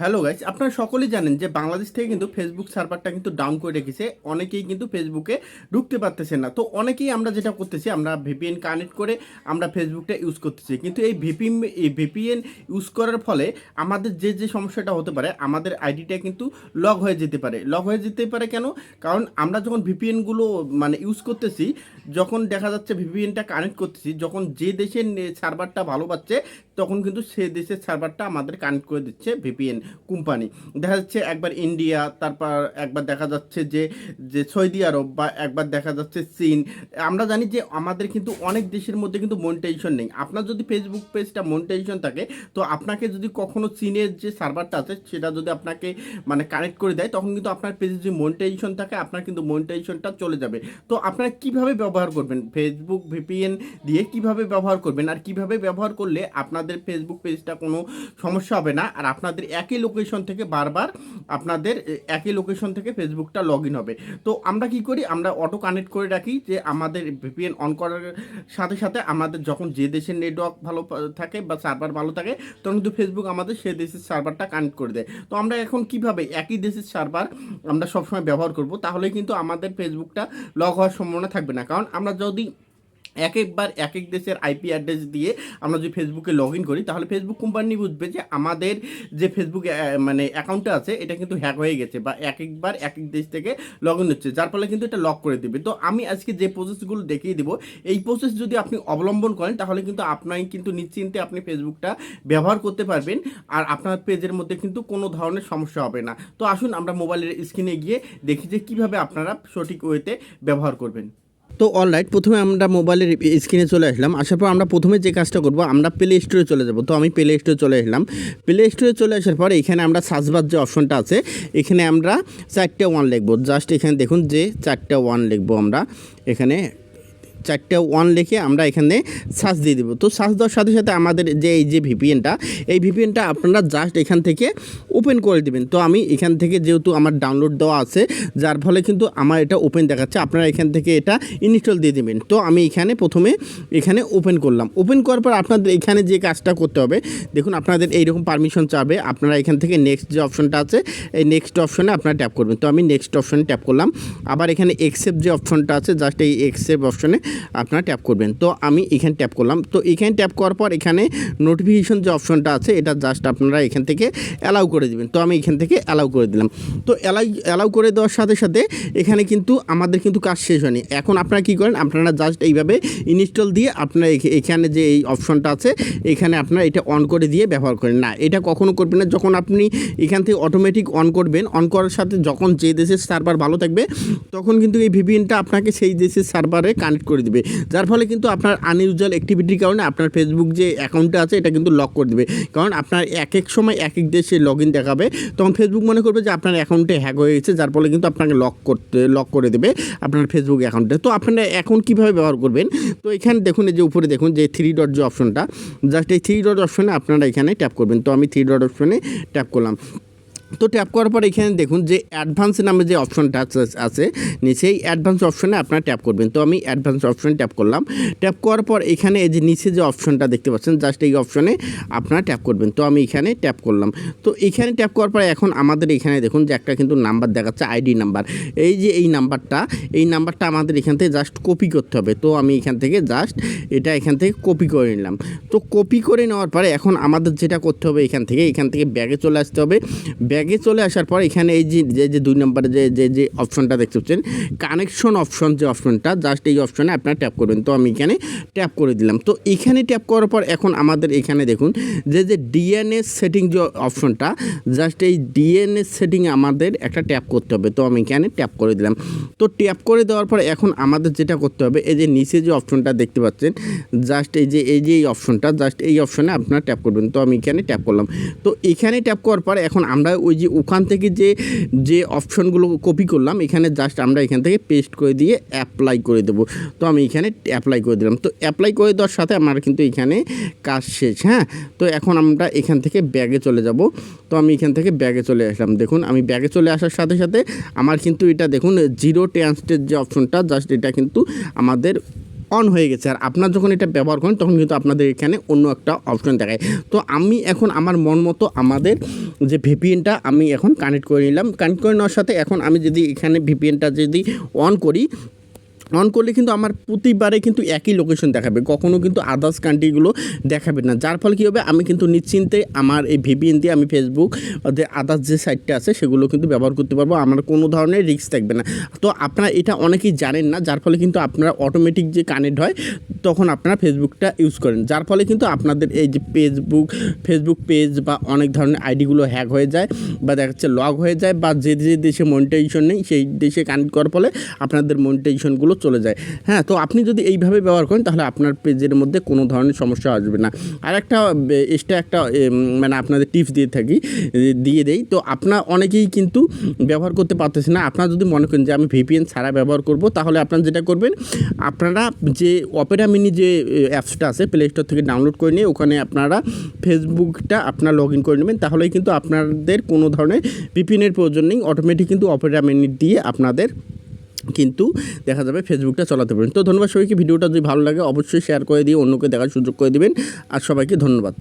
Hello guys আপনারা সকলেই জানেন যে বাংলাদেশ থেকে কিন্তু ফেসবুক সার্ভারটা কিন্তু ডাউন করে রেখেছে। অনেকেই কিন্তু ফেসবুকে ঢুকতে পারতেছেন না। তো অনেকেই আমরা যেটা করতেছি, আমরা ভিপিএন কানেক্ট করে আমরা ফেসবুকটা ইউজ করতেছি। কিন্তু এই ভিপিএন এই ভিপিএন ইউজ করার ফলে আমাদের যে যে সমস্যাটা হতে পারে, আমাদের আইডিটা কিন্তু লগ হয়ে যেতে পারে। লগ হয়ে যেতে পারে কেন? কারণ আমরা যখন ভিপিএনগুলো মানে ইউজ করতেছি, যখন দেখা যাচ্ছে ভিপিএনটা কানেক্ট করতেছি, যখন যে দেশের সার্ভারটা ভালো পাচ্ছে, তখন কিন্তু সে দেশের সার্ভারটা আমাদের কানেক্ট করে দিচ্ছে ভিপিএন কোম্পানি। দেখা যাচ্ছে একবার ইন্ডিয়া, তারপর একবার দেখা যাচ্ছে যে যে সৌদি আরব বা একবার দেখা যাচ্ছে চীন। আমরা জানি যে আমাদের কিন্তু অনেক দেশের মধ্যে কিন্তু মনিটাইজেশন নেই। আপনার যদি ফেসবুক পেজটা মনিটাইজেশন থাকে, তো আপনাকে যদি কখনো চীনের যে সার্ভারটা আছে, সেটা যদি আপনাকে মানে কানেক্ট করে দেয়, তখন কিন্তু আপনার পেজে যদি মনিটাইজেশন থাকে, আপনার কিন্তু মনিটাইজেশনটা চলে যাবে। তো আপনারা কীভাবে ব্যবহার করবেন? ফেসবুক ভিপিএন দিয়ে কীভাবে ব্যবহার করবেন? আর কীভাবে ব্যবহার করলে আপনাদের ফেসবুক পেজটা কোনো সমস্যা হবে না? আর আপনাদের একই লোকেশন থেকে বারবার আপনাদের একই লোকেশন থেকে ফেসবুকটা লগ ইন হবে। তো আমরা কি করি? আমরা অটো কানেক্ট করে রাখি যে আমাদের ভিপিএন অন করার সাথে সাথে আমাদের যখন যে দেশের নেটওয়ার্ক ভালো থাকে বা সার্ভার ভালো থাকে, তখন কিন্তু ফেসবুক আমাদের সে দেশের সার্ভারটা কানেক্ট করে দেয়। তো আমরা এখন কীভাবে একই দেশের সার্ভার আমরা সবসময় ব্যবহার করব? তাহলে কিন্তু আমাদের ফেসবুকটা লগ হওয়ার সম্ভাবনা থাকবে না। কারণ আমরা যদি এক একবার এক এক দেশের আইপি অ্যাড্রেস দিয়ে আমরা যদি ফেসবুকে লগ ইন করি, তাহলে ফেসবুক কোম্পানি বুঝবে যে আমাদের যে ফেসবুক মানে অ্যাকাউন্টটা আছে, এটা কিন্তু হ্যাক হয়ে গেছে বা এক একবার এক এক দেশ থেকে লগ ইন হচ্ছে, যার ফলে কিন্তু এটা লক করে দেবে। তো আমি আজকে যে প্রসেসগুলো দেখিয়ে দেবো, এই প্রসেস যদি আপনি অবলম্বন করেন, তাহলে কিন্তু আপনাই কিন্তু নিশ্চিন্তে আপনি ফেসবুকটা ব্যবহার করতে পারবেন আর আপনার পেজের মধ্যে কিন্তু কোনো ধরনের সমস্যা হবে না। তো আসুন আমরা মোবাইলের স্ক্রিনে গিয়ে দেখি যে কীভাবে আপনারা সঠিক ওয়েতে ব্যবহার করবেন। তো অলরাইট প্রথমে আমরা মোবাইলের স্ক্রিনে চলে আসলাম। আসার পর আমরা প্রথমে যে কাজটা করব, আমরা প্লে স্টোরে চলে যাব। তো আমি প্লে স্টোরে চলে আসলাম। প্লে স্টোরে চলে আসার পর এখানে আমরা সার্চবার যে অপশনটা আছে, এখানে আমরা চারটে ওয়ান লিখব। জাস্ট এখানে দেখুন যে চারটে ওয়ান লিখব আমরা। এখানে চারটে ওয়ান লিখে আমরা এখানে সার্চ দিয়ে দেবো। তো সার্চ দেওয়ার সাথে সাথে আমাদের যে এই যে ভিপিএনটা এই ভিপিএনটা আপনারা জাস্ট এখান থেকে ওপেন করে দিবেন। তো আমি এখান থেকে যেহেতু আমার ডাউনলোড দেওয়া আছে, যার ফলে কিন্তু আমার এটা ওপেন দেখাচ্ছে, আপনারা এখান থেকে এটা ইনস্টল দিয়ে দেবেন। তো আমি এখানে প্রথমে এখানে ওপেন করলাম। ওপেন করার পর আপনাদের এখানে যে কাজটা করতে হবে, দেখুন আপনাদের এইরকম পারমিশন চাবে, আপনারা এখান থেকে নেক্সট যে অপশনটা আছে, এই নেক্সট অপশনে আপনারা ট্যাপ করবেন। তো আমি নেক্সট অপশনে ট্যাপ করলাম। আবার এখানে এক্সেপ্ট যে অপশনটা আছে জাস্ট এই এক্সেপ্ট অপশনে আপনারা ট্যাপ করবেন। তো আমি এখানে ট্যাপ করলাম। তো এখানে ট্যাপ করার পর এখানে নোটিফিকেশন যে অপশনটা আছে, এটা জাস্ট আপনারা এখান থেকে অ্যালাউ করে দিবেন। তো আমি এখান থেকে অ্যালাউ করে দিলাম। তো অ্যালাউ অ্যালাউ করে দেওয়ার সাথে সাথে এখানে কিন্তু আমাদের কিন্তু কাজ শেষ হয়নি। এখন আপনারা কী করেন, আপনারা জাস্ট এইভাবে ইনস্টল দিয়ে আপনারা এখে- এখানে যে এই অপশনটা আছে, এখানে আপনারা এটা অন করে দিয়ে ব্যবহার করেন। না, এটা কখনও করবেন না। যখন আপনি এখান থেকে অটোমেটিক অন করবেন অন করার সাথে যখন যে দেশের সার্ভার ভালো থাকবে, তখন কিন্তু এই ভিপিএনটা আপনাকে সেই দেশের সার্ভারে কানেক্ট করে দিবে। যার ফলে কিন্তু আপনার আনইউজুয়াল অ্যাক্টিভিটির কারণে আপনার ফেসবুক যে অ্যাকাউন্টটা আছে, এটা কিন্তু লক করে দিবে। কারণ আপনার এক এক সময় এক এক দেশে লগ ইন দেখাবে। তখন ফেসবুক মনে করবে যে আপনার অ্যাকাউন্টে হ্যাক হয়ে গেছে, যার ফলে কিন্তু আপনাকে লক করতে লক করে দেবে আপনার ফেসবুক অ্যাকাউন্টে তো আপনারা এখন কীভাবে ব্যবহার করবেন? তো এখানে দেখুন, এই যে উপরে দেখুন, যে থ্রি ডট যে অপশনটা জাস্ট এই থ্রি ডট অপশনে আপনারা এখানে ট্যাপ করবেন। তো আমি থ্রি ডট অপশনে ট্যাপ করলাম। তো ট্যাপ করার পর এখানে দেখুন যে অ্যাডভান্স নামে যে অপশনটা আছে- নিচে এই অ্যাডভান্স অপশনে আপনারা ট্যাপ করবেন। তো আমি অ্যাডভান্স অপশনে ট্যাপ করলাম। ট্যাপ করার পর এখানে এই যে নিচে যে অপশনটা দেখতে পাচ্ছেন জাস্ট এই অপশনে আপনারা ট্যাপ করবেন। তো আমি এখানে ট্যাপ করলাম। তো এখানে ট্যাপ করার পর এখন আমাদের এখানে দেখুন যে একটা কিন্তু নাম্বার দেখাচ্ছে আইডি নাম্বার এই যে এই নাম্বারটা এই নাম্বারটা আমাদের এখান থেকে জাস্ট কপি করতে হবে। তো আমি এখান থেকে জাস্ট এটা এখান থেকে কপি করে নিলাম। তো কপি করে নেওয়ার পরে এখন আমাদের যেটা করতে হবে এখান থেকে এখান থেকে ব্যাগে চলে আসতে হবে। ব্যাগে চলে আসার পর এখানে এই যে যে যে দুই নম্বরে যে যে যে অপশনটা দেখতে পাচ্ছেন কানেকশন অপশন যে অপশনটা জাস্ট এই অপশনে আপনারা ট্যাপ করবেন। তো আমি এখানে ট্যাপ করে দিলাম। তো এখানে ট্যাপ করার পর এখন আমাদের এখানে দেখুন, যে যে ডিএনএস সেটিং যে অপশনটা জাস্ট এই ডিএনএস সেটিং আমাদের একটা ট্যাপ করতে হবে। তো আমি এখানে ট্যাপ করে দিলাম। তো ট্যাপ করে দেওয়ার পর এখন আমাদের যেটা করতে হবে, এই যে নিচে যে অপশনটা দেখতে পাচ্ছেন জাস্ট এই যে এই যে এই অপশনটা জাস্ট এই অপশনে আপনারা ট্যাপ করবেন। তো আমি এখানে ট্যাপ করলাম। তো এখানে ট্যাপ করার পর এখন আমরা ওই যে ওখান থেকে যে যে অপশনগুলো কপি করলাম, এখানে জাস্ট আমরা এখান থেকে পেস্ট করে দিয়ে অ্যাপ্লাই করে দেবো। তো আমি এখানে অ্যাপ্লাই করে দিলাম। তো অ্যাপ্লাই করে দেওয়ার সাথে আমার কিন্তু এখানে কাজ শেষ হ্যাঁ? তো এখন আমরা এখান থেকে ব্যাগে চলে যাব। তো আমি এখান থেকে ব্যাগে চলে আসলাম। দেখুন, আমি ব্যাগে চলে আসার সাথে সাথে আমার কিন্তু এটা দেখুন জিরো ট্রান্সটের যে অপশনটা জাস্ট এটা কিন্তু আমাদের অন হয়ে গেছে। আর আপনার যখন এটা ব্যবহার করেন, তখন কিন্তু আপনাদের এখানে অন্য একটা অপশন দেখায়। তো আমি এখন আমার মন মতো আমাদের যে ভিপিএনটা আমি এখন কানেক্ট করে নিলাম। কানেক্ট করে নেওয়ার সাথে এখন আমি যদি এখানে ভিপিএনটা যদি অন করি অন করলে কিন্তু আমার প্রতিবারে কিন্তু একই লোকেশন দেখাবে। কখনও কিন্তু আদার্স কান্ট্রিগুলো দেখাবে না। যার ফলে কী হবে? আমি কিন্তু নিশ্চিন্তে আমার এই ভিপিএন দিয়ে আমি ফেসবুক আদার্স যে সাইটটা আছে, সেগুলো কিন্তু ব্যবহার করতে পারব। আমার কোনো ধরনের রিস্ক থাকবে না। তো আপনারা এটা অনেকেই জানেন না, যার ফলে কিন্তু আপনারা অটোমেটিক যে কানেক্ট হয়, তখন আপনারা ফেসবুকটা ইউজ করেন। যার ফলে কিন্তু আপনাদের এই যে ফেসবুক ফেসবুক পেজ বা অনেক ধরনের আইডিগুলো হ্যাক হয়ে যায় বা দেখা যাচ্ছে লগ হয়ে যায় বা যে যে দেশে মনিটাইজেশন নেই, সেই দেশে কানেক্ট করার ফলে আপনাদের মনিটাইজেশনগুলো চলে যায়। হ্যাঁ তো আপনি যদি এইভাবে ব্যবহার করেন, তাহলে আপনার পেজের মধ্যে কোনো ধরনের সমস্যা আসবে না। আর একটা এক্সট্রা একটা মানে আপনাদের টিপস দিয়ে থাকি দিয়ে দেই। তো আপনার অনেকেই কিন্তু ব্যবহার করতে পারতেছে না। আপনারা যদি মনে করেন যে আমি ভিপিএন ছাড়া ব্যবহার করব, তাহলে আপনারা যেটা করবেন, আপনারা যে অপেরা মিনি যে অ্যাপসটা আছে প্লে স্টোর থেকে ডাউনলোড করে নিয়ে ওখানে আপনারা ফেসবুকটা আপনার লগ ইন করে নেবেন। তাহলেই কিন্তু আপনাদের কোনো ধরনের ভিপিএনের প্রয়োজন নেই। অটোমেটিক কিন্তু অপেরা মিনি দিয়ে আপনাদের কিন্তু দেখা যাবে ফেসবুকটা চালাতে পারেন তো ধন্যবাদ সবাইকে। ভিডিওটা যদি ভালো লাগে, অবশ্যই শেয়ার করে দিয়ে অন্যকে দেখার সুযোগ করে দেবেন। আর সবাইকে ধন্যবাদ।